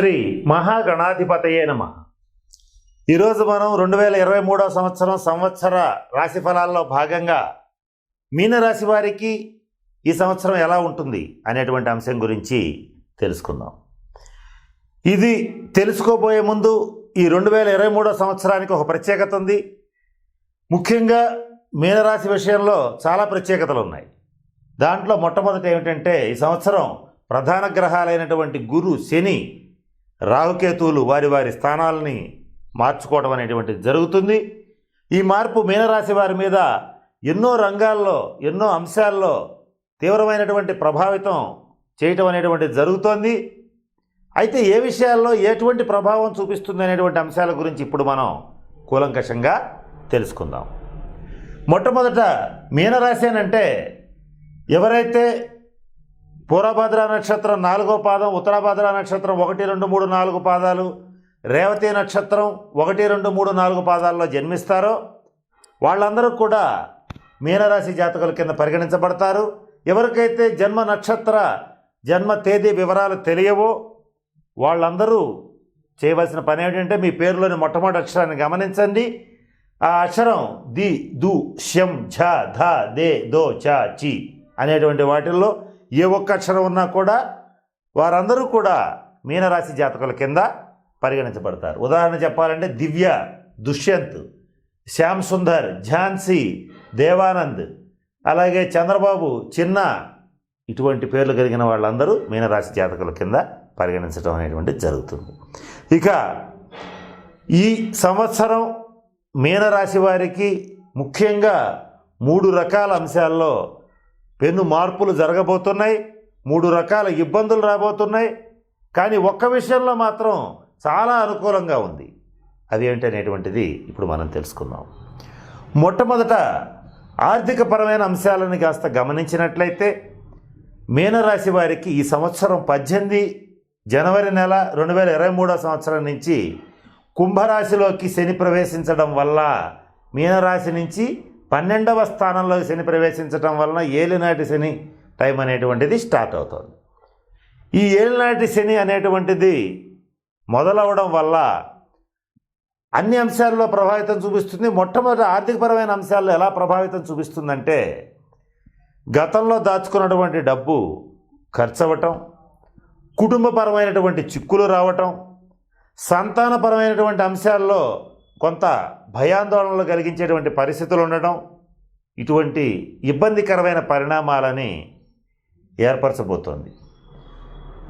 శ్రీ మహాగణాధిపతయే నమ. ఈరోజు మనం రెండు వేల ఇరవై మూడవ సంవత్సరం సంవత్సర రాశి ఫలాల్లో భాగంగా మీనరాశి వారికి ఈ సంవత్సరం ఎలా ఉంటుంది అనేటువంటి అంశం గురించి తెలుసుకుందాం. ఇది తెలుసుకోబోయే ముందు ఈ రెండు వేల ఇరవై మూడో సంవత్సరానికి ఒక ప్రత్యేకత ఉంది. ముఖ్యంగా మీనరాశి విషయంలో చాలా ప్రత్యేకతలు ఉన్నాయి. దాంట్లో మొట్టమొదటి ఏమిటంటే ఈ సంవత్సరం ప్రధాన గ్రహాలైనటువంటి గురు శని రాహుకేతువులు వారి వారి స్థానాలని మార్చుకోవడం అనేటువంటిది జరుగుతుంది. ఈ మార్పు మీనరాశి వారి మీద ఎన్నో రంగాల్లో ఎన్నో అంశాల్లో తీవ్రమైనటువంటి ప్రభావితం చేయటం అనేటువంటిది జరుగుతోంది. అయితే ఏ విషయాల్లో ఎటువంటి ప్రభావం చూపిస్తుంది అనేటువంటి అంశాల గురించి ఇప్పుడు మనం కూలంకషంగా తెలుసుకుందాం. మొట్టమొదట మీనరాశి అని అంటే ఎవరైతే పూర్వభద్ర నక్షత్రం నాలుగో పాదం ఉత్తరభద్ర నక్షత్రం ఒకటి రెండు మూడు నాలుగు పాదాలు. రేవతి నక్షత్రం ఒకటి రెండు మూడు నాలుగు పాదాల్లో జన్మిస్తారో వాళ్ళందరూ కూడా మీనరాశి జాతకుల కింద పరిగణించబడతారు. ఎవరికైతే జన్మ నక్షత్ర జన్మ తేదీ వివరాలు తెలియవో వాళ్ళందరూ చేయవలసిన పని ఏమిటంటే మీ పేరులోని మొట్టమొదటి అక్షరాన్ని గమనించండి. ఆ అక్షరం ది దు షం ఝ ధ దే దో చ చి అనేటువంటి వాటిల్లో ఏ ఒక్క అక్షరం ఉన్నా కూడా వారందరూ కూడా మీనరాశి జాతకుల కింద పరిగణించబడతారు. ఉదాహరణ చెప్పాలంటే దివ్య దుష్యంత్ శ్యామ్ సుందర్ ఝాన్సీ దేవానంద్ అలాగే చంద్రబాబు చిన్న ఇటువంటి పేర్లు కలిగిన వాళ్ళందరూ మీనరాశి జాతకుల కింద పరిగణించడం అనేటువంటిది జరుగుతుంది. ఇక ఈ సంవత్సరం మీనరాశి వారికి ముఖ్యంగా మూడు రకాల అంశాల్లో పెను మార్పులు జరగబోతున్నాయి మూడు రకాల ఇబ్బందులు రాబోతున్నాయి కానీ ఒక్క విషయంలో మాత్రం చాలా అనుకూలంగా ఉంది. అది ఏంటనేటువంటిది ఇప్పుడు మనం తెలుసుకుందాం. మొట్టమొదట ఆర్థికపరమైన అంశాలను కాస్త గమనించినట్లయితే మీనరాశి వారికి ఈ సంవత్సరం పద్దెనిమిది జనవరి నెల రెండు వేల ఇరవై మూడో సంవత్సరం నుంచి కుంభరాశిలోకి శని ప్రవేశించడం వల్ల మీనరాశి నుంచి పన్నెండవ స్థానంలో శని ప్రవేశించడం వలన ఏలినాటి శని టైం అనేటువంటిది స్టార్ట్ అవుతుంది. ఈ ఏలినాటి శని అనేటువంటిది మొదలవడం వల్ల అన్ని అంశాల్లో ప్రభావితం చూపిస్తుంది. మొట్టమొదటి ఆర్థికపరమైన అంశాల్లో ఎలా ప్రభావితం చూపిస్తుందంటే గతంలో దాచుకున్నటువంటి డబ్బు ఖర్చు అవ్వటం కుటుంబపరమైనటువంటి చిక్కులు రావటం సంతానపరమైనటువంటి అంశాల్లో కొంత భయాందోళనలు కలిగించేటువంటి పరిస్థితులు ఉండడం ఇటువంటి ఇబ్బందికరమైన పరిణామాలని ఏర్పరచబోతోంది.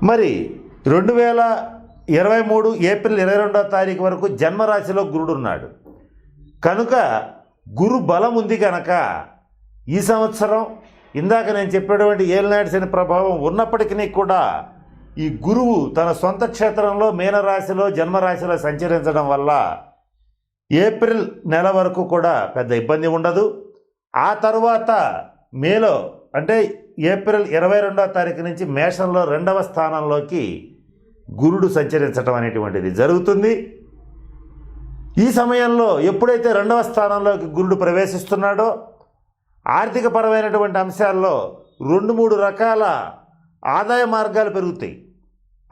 మరి రెండు వేల ఇరవై మూడు ఏప్రిల్ ఇరవై రెండవ తారీఖు వరకు జన్మరాశిలో గురుడు ఉన్నాడు. కనుక గురు బలం ఉంది కనుక ఈ సంవత్సరం ఇందాక నేను చెప్పినటువంటి ఏలినాటి శని ప్రభావం ఉన్నప్పటికీ కూడా ఈ గురువు తన సొంత క్షేత్రంలో మీనరాశిలో జన్మరాశిలో సంచరించడం వల్ల ఏప్రిల్ నెల వరకు కూడా పెద్ద ఇబ్బంది ఉండదు. ఆ తరువాత మేలో అంటే ఏప్రిల్ ఇరవై రెండవ తారీఖు నుంచి మేషంలో రెండవ స్థానంలోకి గురుడు సంచరించడం అనేటువంటిది జరుగుతుంది. ఈ సమయంలో ఎప్పుడైతే రెండవ స్థానంలోకి గురుడు ప్రవేశిస్తున్నాడో ఆర్థికపరమైనటువంటి అంశాల్లో రెండు మూడు రకాల ఆదాయ మార్గాలు పెరుగుతాయి.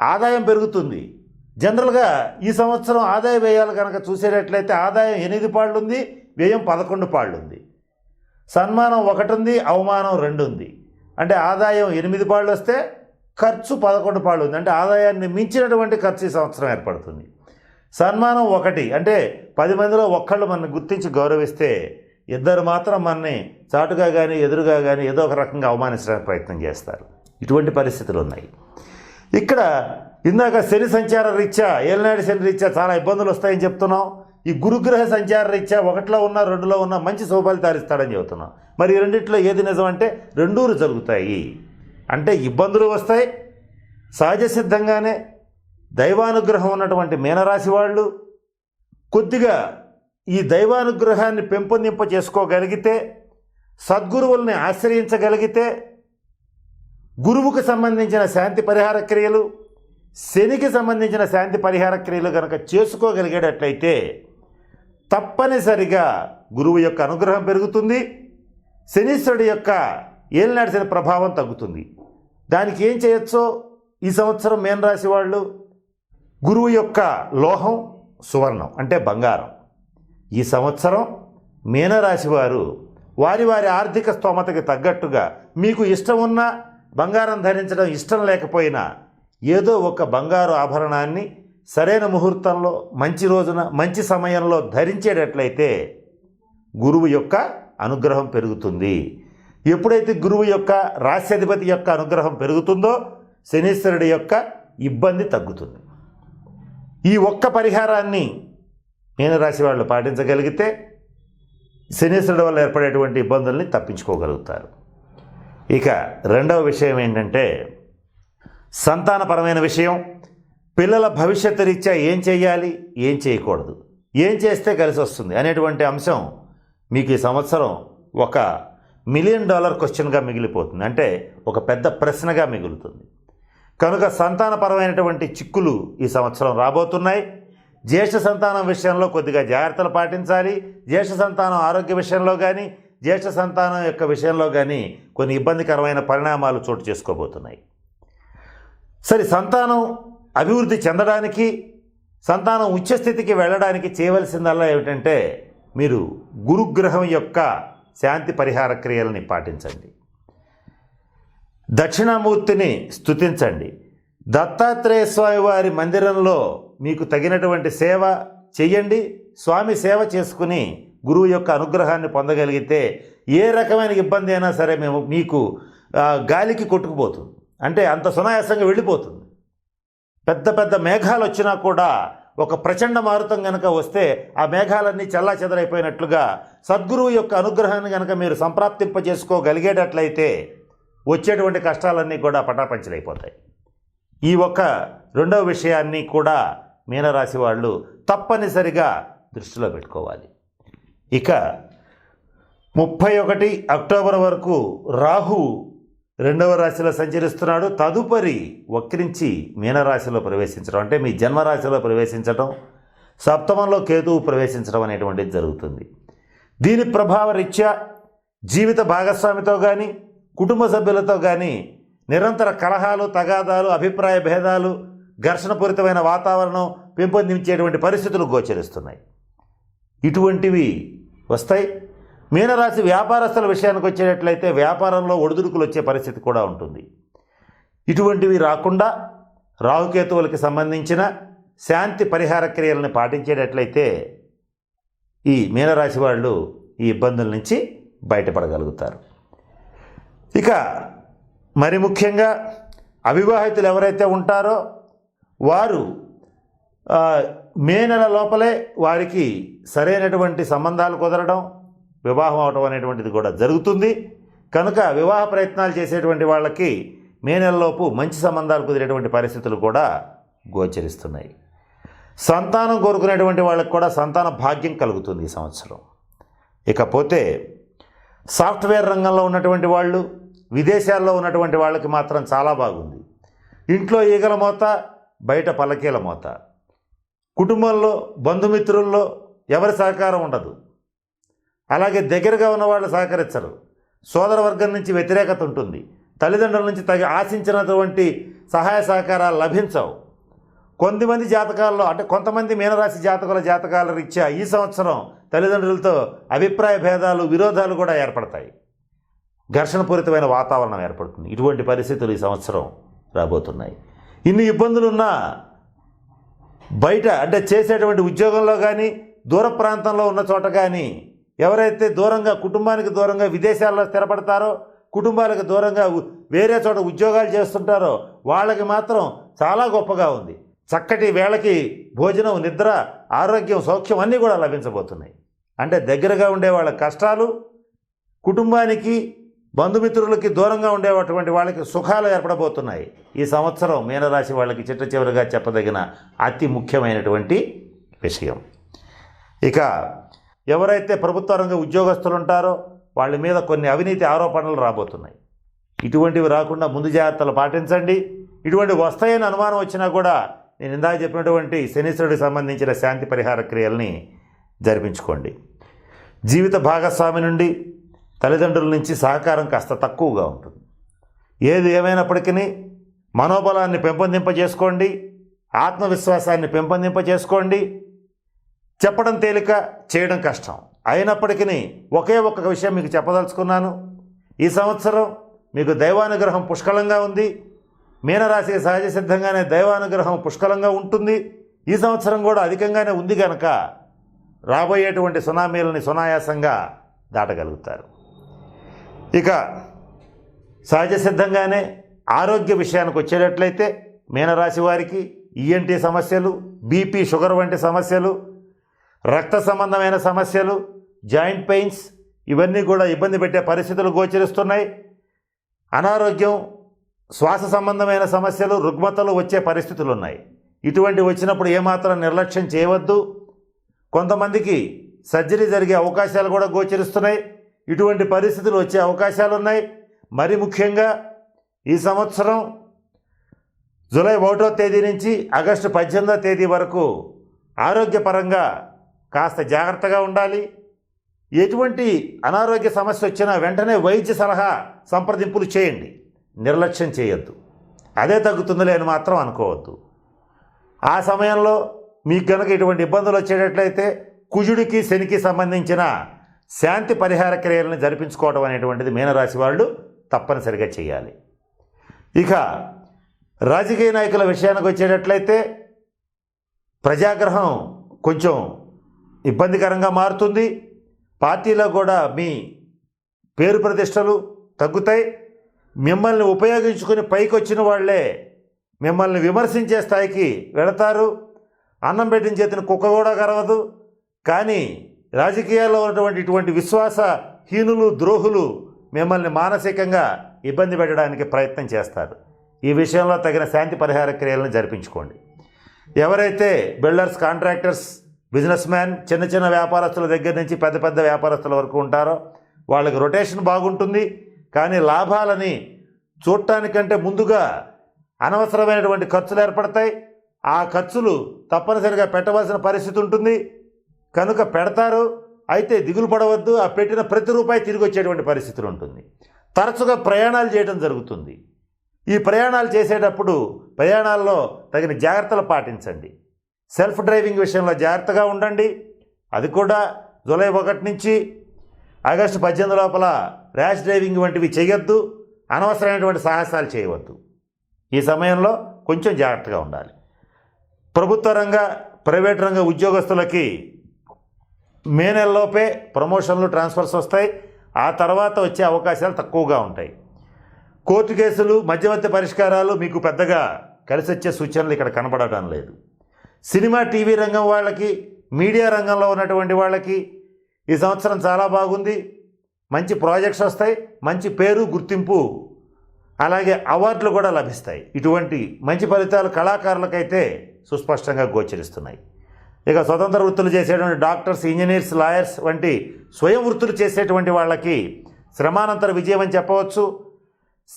ఆదాయం పెరుగుతుంది. జనరల్గా ఈ సంవత్సరం ఆదాయ వ్యయాలు కనుక చూసేటట్లయితే ఆదాయం ఎనిమిది పాళ్ళు ఉంది వ్యయం పదకొండు పాళ్ళు ఉంది సన్మానం ఒకటి ఉంది అవమానం రెండు ఉంది అంటే ఆదాయం ఎనిమిది పాళ్ళు వస్తే ఖర్చు పదకొండు పాళ్ళు ఉంది అంటే ఆదాయాన్ని మించినటువంటి ఖర్చు ఈ సంవత్సరం ఏర్పడుతుంది. సన్మానం ఒకటి అంటే పది మందిలో ఒక్కళ్ళు మనల్ని గుర్తించి గౌరవిస్తే ఇద్దరు మాత్రం మనని చాటుగా కానీ ఎదురుగా కానీ ఏదో ఒక రకంగా అవమానించడానికి ప్రయత్నం చేస్తారు. ఇటువంటి పరిస్థితులు ఉన్నాయి ఇక్కడ ఇందాక శని సంచార రీత్యా ఏలనాడు శని రీత్యా చాలా ఇబ్బందులు వస్తాయని చెప్తున్నాం. ఈ గురుగ్రహ సంచార రీత్యా ఒకటిలో ఉన్న రెండులో ఉన్న మంచి శోభాలు తారిస్తాడని చెబుతున్నాం. మరి రెండిట్లో ఏది నిజం అంటే జరుగుతాయి. అంటే ఇబ్బందులు వస్తాయి. సహజ సిద్ధంగానే దైవానుగ్రహం ఉన్నటువంటి మీనరాశి వాళ్ళు కొద్దిగా ఈ దైవానుగ్రహాన్ని పెంపొందింప చేసుకోగలిగితే సద్గురువుల్ని ఆశ్రయించగలిగితే గురువుకు సంబంధించిన శాంతి పరిహార క్రియలు శనికి సంబంధించిన శాంతి పరిహార క్రియలు కనుక చేసుకోగలిగేటట్లయితే తప్పనిసరిగా గురువు యొక్క అనుగ్రహం పెరుగుతుంది శనీశ్వరుడి యొక్క ఏలినాడిసిన ప్రభావం తగ్గుతుంది. దానికి ఏం చేయొచ్చో ఈ సంవత్సరం మేన్ రాశి వాళ్ళు? గురువు యొక్క లోహం సువర్ణం అంటే బంగారం. ఈ సంవత్సరం మీనరాశి వారు వారి వారి ఆర్థిక స్తోమతకి తగ్గట్టుగా మీకు ఇష్టం ఉన్న బంగారం ధరించడం ఇష్టం లేకపోయినా ఏదో ఒక బంగారు ఆభరణాన్ని సరైన ముహూర్తంలో మంచి రోజున మంచి సమయంలో ధరించేటట్లయితే గురువు యొక్క అనుగ్రహం పెరుగుతుంది. ఎప్పుడైతే గురువు యొక్క రాశ్యాధిపతి యొక్క అనుగ్రహం పెరుగుతుందో శనీశ్వరుడి యొక్క ఇబ్బంది తగ్గుతుంది. ఈ ఒక్క పరిహారాన్ని మీనరాశి వాళ్ళు పాటించగలిగితే శనీశ్వరుడు వల్ల ఏర్పడేటువంటి ఇబ్బందుల్ని తప్పించుకోగలుగుతారు. ఇక రెండవ విషయం ఏంటంటే సంతానపరమైన విషయం. పిల్లల భవిష్యత్తు రీత్యా ఏం చేయాలి ఏం చేయకూడదు. ఏం చేస్తే కలిసి వస్తుంది అనేటువంటి అంశం మీకు ఈ సంవత్సరం ఒక మిలియన్ డాలర్ క్వశ్చన్గా మిగిలిపోతుంది. అంటే ఒక పెద్ద ప్రశ్నగా మిగులుతుంది. కనుక సంతానపరమైనటువంటి చిక్కులు ఈ సంవత్సరం రాబోతున్నాయి. జ్యేష్ఠ సంతానం విషయంలో కొద్దిగా జాగ్రత్తలు పాటించాలి. జ్యేష్ఠ సంతానం ఆరోగ్య విషయంలో కానీ జ్యేష్ఠ సంతానం యొక్క విషయంలో కానీ కొన్ని ఇబ్బందికరమైన పరిణామాలు చోటు చేసుకోబోతున్నాయి. సరే సంతానం అభివృద్ధి చెందడానికి సంతానం ఉచ్చస్థితికి వెళ్ళడానికి చేయవలసిందల్లా ఏమిటంటే మీరు గురుగ్రహం యొక్క శాంతి పరిహార క్రియలని పాటించండి దక్షిణామూర్తిని స్థుతించండి దత్తాత్రేయ స్వామి వారి మందిరంలో మీకు తగినటువంటి సేవ చేయండి స్వామి సేవ చేసుకుని గురువు యొక్క అనుగ్రహాన్ని పొందగలిగితే ఏ రకమైన ఇబ్బంది అయినా సరే మేము మీకు గాలికి కొట్టుకుపోతుంది. అంటే అంత సునాయాసంగా వెళ్ళిపోతుంది. పెద్ద పెద్ద మేఘాలు వచ్చినా కూడా ఒక ప్రచండ మారుతం కనుక వస్తే ఆ మేఘాలన్నీ చల్లా చెదరైపోయినట్లుగా సద్గురువు యొక్క అనుగ్రహాన్ని కనుక మీరు సంప్రాప్తింపజేసుకోగలిగేటట్లయితే వచ్చేటువంటి కష్టాలన్నీ కూడా పటాపంచలైపోతాయి. ఈ ఒక్క రెండవ విషయాన్ని కూడా మీనరాశి వాళ్ళు తప్పనిసరిగా దృష్టిలో పెట్టుకోవాలి. ఇక ముప్పై ఒకటి అక్టోబర్ వరకు రాహు రెండవ రాశిలో సంచరిస్తున్నాడు. తదుపరి వక్రించి మీనరాశిలో ప్రవేశించడం. అంటే మీ జన్మరాశిలో ప్రవేశించడం సప్తమంలో కేతువు ప్రవేశించడం అనేటువంటిది జరుగుతుంది. దీని ప్రభావ రీత్యా జీవిత భాగస్వామితో కానీ కుటుంబ సభ్యులతో కానీ నిరంతర కలహాలు తగాదాలు అభిప్రాయ భేదాలు ఘర్షణపూరితమైన వాతావరణం పెంపొందించేటువంటి పరిస్థితులు గోచరిస్తున్నాయి. ఇటువంటివి వస్తాయి. మీనరాశి వ్యాపారస్తుల విషయానికి వచ్చేటట్లయితే వ్యాపారంలో ఒడిదుడుకులు వచ్చే పరిస్థితి కూడా ఉంటుంది. ఇటువంటివి రాకుండా రాహుకేతువులకి సంబంధించిన శాంతి పరిహార క్రియలను పాటించేటట్లయితే ఈ మీనరాశి వాళ్ళు ఈ ఇబ్బందుల నుంచి బయటపడగలుగుతారు. ఇక మరి ముఖ్యంగా అవివాహితులు ఎవరైతే ఉంటారో వారు మే నెల లోపలే వారికి సరైనటువంటి సంబంధాలు కుదరడం వివాహం అవటం అనేటువంటిది కూడా జరుగుతుంది. కనుక వివాహ ప్రయత్నాలు చేసేటువంటి వాళ్ళకి మే నెలలోపు మంచి సంబంధాలు కుదిరేటువంటి పరిస్థితులు కూడా గోచరిస్తున్నాయి. సంతానం కోరుకునేటువంటి వాళ్ళకి కూడా సంతాన భాగ్యం కలుగుతుంది ఈ సంవత్సరం. ఇకపోతే సాఫ్ట్వేర్ రంగంలో ఉన్నటువంటి వాళ్ళు విదేశాల్లో ఉన్నటువంటి వాళ్ళకి మాత్రం చాలా బాగుంది. ఇంట్లో ఈగల మోత బయట పల్లకీల మోత. కుటుంబంలో బంధుమిత్రుల్లో ఎవరి సహకారం ఉండదు. అలాగే దగ్గరగా ఉన్న వాళ్ళు సహకరించరు. సోదర వర్గం నుంచి వ్యతిరేకత ఉంటుంది. తల్లిదండ్రుల నుంచి తగి ఆశించినటువంటి సహాయ సహకారాలు లభించవు. కొంతమంది జాతకాల్లో అంటే కొంతమంది మీనరాశి జాతకుల జాతకాల రీత్యా ఈ సంవత్సరం తల్లిదండ్రులతో అభిప్రాయ భేదాలు విరోధాలు కూడా ఏర్పడతాయి. ఘర్షణపూరితమైన వాతావరణం ఏర్పడుతుంది. ఇటువంటి పరిస్థితులు ఈ సంవత్సరం రాబోతున్నాయి. ఇన్ని ఇబ్బందులున్నా బయట అంటే చేసేటువంటి ఉద్యోగంలో కానీ దూర ప్రాంతంలో ఉన్న చోట కానీ ఎవరైతే దూరంగా కుటుంబానికి దూరంగా విదేశాల్లో స్థిరపడతారో కుటుంబాలకు దూరంగా వేరే చోట ఉద్యోగాలు చేస్తుంటారో వాళ్ళకి మాత్రం చాలా గొప్పగా ఉంది. చక్కటి వేళకి భోజనం నిద్ర ఆరోగ్యం సౌఖ్యం అన్నీ కూడా లభించబోతున్నాయి. అంటే దగ్గరగా ఉండే వాళ్ళ కష్టాలు కుటుంబానికి బంధుమిత్రులకి దూరంగా ఉండేటువంటి వాళ్ళకి సుఖాలు ఏర్పడబోతున్నాయి. ఈ సంవత్సరం మీనరాశి వాళ్ళకి చిట్ట చివరిగా చెప్పదగిన అతి ముఖ్యమైనటువంటి విషయం. ఇక ఎవరైతే ప్రభుత్వ రంగ ఉద్యోగస్తులు ఉంటారో వాళ్ళ మీద కొన్ని అవినీతి ఆరోపణలు రాబోతున్నాయి. ఇటువంటివి రాకుండా ముందు జాగ్రత్తలు పాటించండి. ఇటువంటి వస్తాయని అనుమానం వచ్చినా కూడా నేను ఇందాక చెప్పినటువంటి శనీశ్వరుడికి సంబంధించిన శాంతి పరిహార క్రియల్ని జరిపించుకోండి. జీవిత భాగస్వామి నుండి తల్లిదండ్రుల నుంచి సహకారం కాస్త తక్కువగా ఉంటుంది. ఏది ఏమైనప్పటికీ మనోబలాన్ని పెంపొందింపజేసుకోండి. ఆత్మవిశ్వాసాన్ని పెంపొందింప చేసుకోండి చెప్పడం తేలిక చేయడం కష్టం. అయినప్పటికీ ఒకే ఒక్క విషయం మీకు చెప్పదలుచుకున్నాను. ఈ సంవత్సరం మీకు దైవానుగ్రహం పుష్కలంగా ఉంది. మీనరాశి సహజ సిద్ధంగానే దైవానుగ్రహం పుష్కలంగా ఉంటుంది. ఈ సంవత్సరం కూడా అధికంగానే ఉంది కనుక రాబోయేటువంటి సునామీలని సునాయాసంగా దాటగలుగుతారు. ఇక సహజ సిద్ధంగానే ఆరోగ్య విషయానికి వచ్చేటట్లయితే మీనరాశి వారికి ఈఎన్టీ సమస్యలు బీపీ షుగర్ వంటి సమస్యలు రక్త సంబంధమైన సమస్యలు జాయింట్ పెయిన్స్ ఇవన్నీ కూడా ఇబ్బంది పెట్టే పరిస్థితులు గోచరిస్తున్నాయి. అనారోగ్యం శ్వాస సంబంధమైన సమస్యలు రుగ్మతలు వచ్చే పరిస్థితులు ఉన్నాయి ఇటువంటి వచ్చినప్పుడు ఏమాత్రం నిర్లక్ష్యం చేయవద్దు. కొంతమందికి సర్జరీ జరిగే అవకాశాలు కూడా గోచరిస్తున్నాయి. ఇటువంటి పరిస్థితులు వచ్చే అవకాశాలు ఉన్నాయి మరి ముఖ్యంగా ఈ సంవత్సరం జూలై ఒకటో తేదీ నుంచి ఆగస్టు పద్దెనిమిదో తేదీ వరకు ఆరోగ్యపరంగా కాస్త జాగ్రత్తగా ఉండాలి. ఎటువంటి అనారోగ్య సమస్య వచ్చినా వెంటనే వైద్య సలహా సంప్రదింపులు చేయండి. నిర్లక్ష్యం చేయొద్దు. అదే తగ్గుతుందిలే అని మాత్రం అనుకోవద్దు. ఆ సమయంలో మీకు కనుక ఇటువంటి ఇబ్బందులు వచ్చేటట్లయితే కుజుడికి శనికి సంబంధించిన శాంతి పరిహార క్రియలను జరిపించుకోవడం అనేటువంటిది మీనరాశి వాళ్ళు తప్పనిసరిగా చేయాలి. ఇక రాజకీయ నాయకుల విషయానికి వచ్చేటట్లయితే ప్రజాగ్రహం కొంచెం ఇబ్బందికరంగా మారుతుంది. పార్టీలో కూడా మీ పేరు ప్రతిష్టలు తగ్గుతాయి. మిమ్మల్ని ఉపయోగించుకుని పైకి వచ్చిన వాళ్ళే మిమ్మల్ని విమర్శించే స్థాయికి వెళతారు. అన్నం పెట్టిన చేతిని కుక్క కూడా గరవదు కానీ రాజకీయాల్లో ఉన్నటువంటి ఇటువంటి విశ్వాస హీనులు ద్రోహులు మిమ్మల్ని మానసికంగా ఇబ్బంది పెట్టడానికి ప్రయత్నం చేస్తారు. ఈ విషయంలో తగిన శాంతి పరిహార క్రియలను జరిపించుకోండి. ఎవరైతే బిల్డర్స్ కాంట్రాక్టర్స్ బిజినెస్ మ్యాన్ చిన్న చిన్న వ్యాపారస్తుల దగ్గర నుంచి పెద్ద పెద్ద వ్యాపారస్తుల వరకు ఉంటారో. వాళ్ళకి రొటేషన్ బాగుంటుంది. కానీ లాభాలని చూడటానికంటే ముందుగా అనవసరమైనటువంటి ఖర్చులు ఏర్పడతాయి. ఆ ఖర్చులు తప్పనిసరిగా పెట్టవలసిన పరిస్థితి ఉంటుంది. కనుక పెడతారు. అయితే దిగులు పడవద్దు. ఆ పెట్టిన ప్రతి రూపాయి తిరిగి వచ్చేటువంటి పరిస్థితులు ఉంటుంది. తరచుగా ప్రయాణాలు చేయడం జరుగుతుంది. ఈ ప్రయాణాలు చేసేటప్పుడు ప్రయాణాల్లో తగిన జాగ్రత్తలు పాటించండి. సెల్ఫ్ డ్రైవింగ్ విషయంలో జాగ్రత్తగా ఉండండి. అది కూడా జూలై ఒకటి నుంచి ఆగస్టు పద్దెనిమిది లోపల ర్యాష్ డ్రైవింగ్ వంటివి చేయొద్దు అనవసరమైనటువంటి సాహసాలు చేయవద్దు. ఈ సమయంలో కొంచెం జాగ్రత్తగా ఉండాలి. ప్రభుత్వ రంగ ప్రైవేట్ రంగ ఉద్యోగస్తులకి మే నెలలోపే ప్రమోషన్లు ట్రాన్స్ఫర్స్ వస్తాయి. ఆ తర్వాత వచ్చే అవకాశాలు తక్కువగా ఉంటాయి. కోర్టు కేసులు మధ్యవర్తి పరిష్కారాలు మీకు పెద్దగా కలిసి వచ్చే సూచనలు ఇక్కడ కనబడటం లేదు. సినిమా టీవీ రంగం వాళ్ళకి మీడియా రంగంలో ఉన్నటువంటి వాళ్ళకి ఈ సంవత్సరం చాలా బాగుంది. మంచి ప్రాజెక్ట్స్ వస్తాయి మంచి పేరు గుర్తింపు అలాగే అవార్డులు కూడా లభిస్తాయి. ఇటువంటి మంచి ఫలితాలు కళాకారులకైతే సుస్పష్టంగా గోచరిస్తున్నాయి. ఇక స్వతంత్ర వృత్తులు చేసేటువంటి డాక్టర్స్ ఇంజనీర్స్ లాయర్స్ వంటి స్వయం వృత్తులు చేసేటువంటి వాళ్ళకి శ్రమానంతర విజయం అని చెప్పవచ్చు.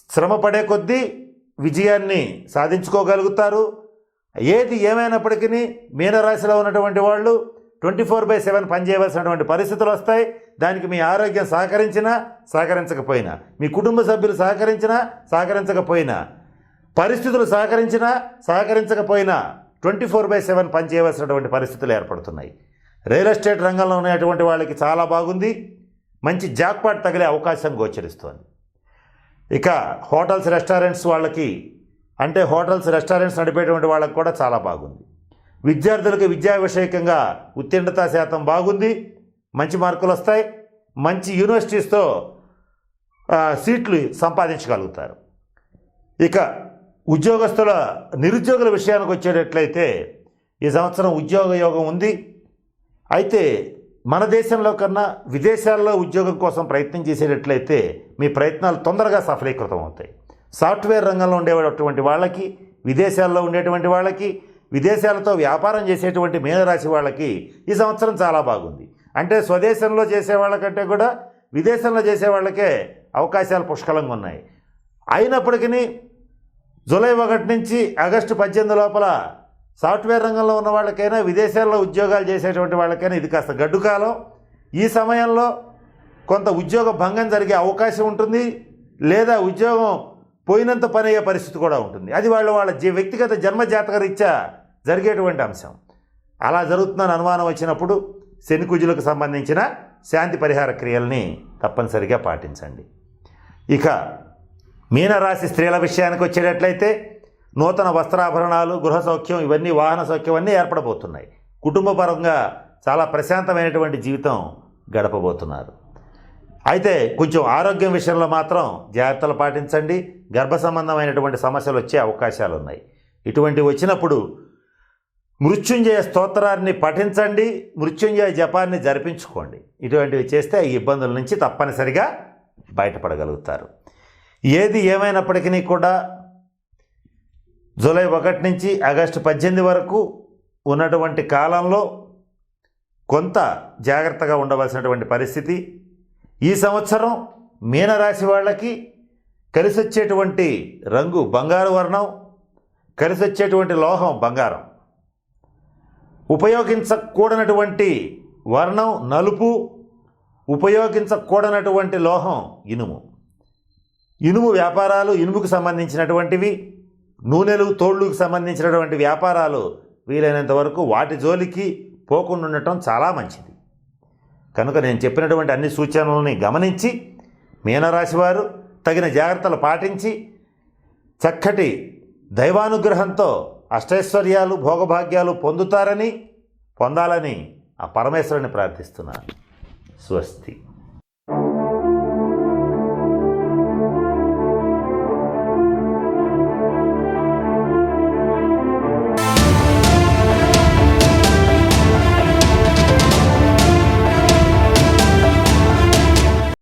శ్రమ పడే కొద్దీ విజయాన్ని సాధించుకోగలుగుతారు. ఏది ఏమైనప్పటికీ మీనరాశిలో ఉన్నటువంటి వాళ్ళు ట్వంటీ ఫోర్ బై సెవెన్ పనిచేయవలసినటువంటి పరిస్థితులు వస్తాయి. దానికి మీ ఆరోగ్యం సహకరించినా సహకరించకపోయినా మీ కుటుంబ సభ్యులు సహకరించినా సహకరించకపోయినా పరిస్థితులు సహకరించినా సహకరించకపోయినా ట్వంటీ ఫోర్ బై సెవెన్ పనిచేయవలసినటువంటి పరిస్థితులు ఏర్పడుతున్నాయి. రియల్ ఎస్టేట్ రంగంలో ఉన్నటువంటి వాళ్ళకి చాలా బాగుంది. మంచి జాక్పాట్ తగిలే అవకాశం గోచరిస్తోంది. ఇక హోటల్స్ రెస్టారెంట్స్ వాళ్ళకి అంటే హోటల్స్ రెస్టారెంట్స్ నడిపేటువంటి వాళ్ళకి కూడా చాలా బాగుంది. విద్యార్థులకు విద్యా విషయకంగా ఉత్తీర్ణత శాతం బాగుంది. మంచి మార్కులు వస్తాయి. మంచి యూనివర్సిటీస్తో సీట్లు సంపాదించగలుగుతారు. ఇక ఉద్యోగస్తుల నిరుద్యోగుల విషయానికి వచ్చేటట్లయితే ఈ సంవత్సరం ఉద్యోగ యోగం ఉంది. అయితే మన దేశంలో కన్నా విదేశాల్లో ఉద్యోగం కోసం ప్రయత్నం చేసేటట్లయితే మీ ప్రయత్నాలు తొందరగా సఫలీకృతం అవుతాయి సాఫ్ట్వేర్ రంగంలో ఉండేటువంటి వాళ్ళకి విదేశాల్లో ఉండేటువంటి వాళ్ళకి విదేశాలతో వ్యాపారం చేసేటువంటి మీనరాశి వాళ్ళకి ఈ సంవత్సరం చాలా బాగుంది. అంటే స్వదేశంలో చేసే వాళ్ళకంటే కూడా విదేశంలో చేసే వాళ్ళకే అవకాశాలు పుష్కలంగా ఉన్నాయి. అయినప్పటికీ జూలై ఒకటి నుంచి ఆగస్టు పద్దెనిమిది లోపల సాఫ్ట్వేర్ రంగంలో ఉన్న వాళ్ళకైనా విదేశాల్లో ఉద్యోగాలు చేసేటువంటి వాళ్ళకైనా ఇది కాస్త గడ్డు కాలం. ఈ సమయంలో కొంత ఉద్యోగ భంగం జరిగే అవకాశం ఉంటుంది. లేదా ఉద్యోగం పోయినంత పని అయ్యే పరిస్థితి కూడా ఉంటుంది. అది వాళ్ళ వాళ్ళ జీ వ్యక్తిగత జన్మజాతక రీత్యా జరిగేటువంటి అంశం. అలా జరుగుతుందని అనుమానం వచ్చినప్పుడు శని కుజులకు సంబంధించిన శాంతి పరిహార క్రియల్ని తప్పనిసరిగా పాటించండి. ఇక మీనరాశి స్త్రీల విషయానికి వచ్చేటట్లయితే నూతన వస్త్రాభరణాలు గృహ సౌఖ్యం ఇవన్నీ వాహన సౌఖ్యం అన్నీ ఏర్పడబోతున్నాయి. కుటుంబపరంగా చాలా ప్రశాంతమైనటువంటి జీవితం గడపబోతున్నారు. అయితే కొంచెం ఆరోగ్యం విషయంలో మాత్రం జాగ్రత్తలు పాటించండి. గర్భ సంబంధమైనటువంటి సమస్యలు వచ్చే అవకాశాలు ఉన్నాయి ఇటువంటి వచ్చినప్పుడు మృత్యుంజయ స్తోత్రాన్ని పఠించండి మృత్యుంజయ జపాన్ని జరిపించుకోండి. ఇటువంటివి చేస్తే ఈ ఇబ్బందుల నుంచి తప్పనిసరిగా బయటపడగలుగుతారు. ఏది ఏమైనప్పటికీ కూడా జూలై ఒకటి నుంచి ఆగస్టు పద్దెనిమిది వరకు ఉన్నటువంటి కాలంలో కొంత జాగ్రత్తగా ఉండవలసినటువంటి పరిస్థితి. ఈ సంవత్సరం మీనరాశి వాళ్ళకి కలిసి వచ్చేటువంటి రంగు బంగారు వర్ణం కలిసొచ్చేటువంటి లోహం బంగారం. ఉపయోగించకూడనటువంటి వర్ణం నలుపు ఉపయోగించకూడనటువంటి లోహం ఇనుము. ఇనుము వ్యాపారాలు ఇనుముకు సంబంధించినటువంటివి నూనెలు తోళ్ళుకు సంబంధించినటువంటి వ్యాపారాలు వీలైనంత వరకు వాటి జోలికి పోకుండా ఉండటం చాలా మంచిది. కనుక నేను చెప్పినటువంటి అన్ని సూచనలని గమనించి మీనరాశివారు తగిన జాగ్రత్తలు పాటించి చక్కటి దైవానుగ్రహంతో అష్టైశ్వర్యాలు భోగభాగ్యాలు పొందుతారని పొందాలని ఆ పరమేశ్వరుని ప్రార్థిస్తున్నాను. స్వస్తి.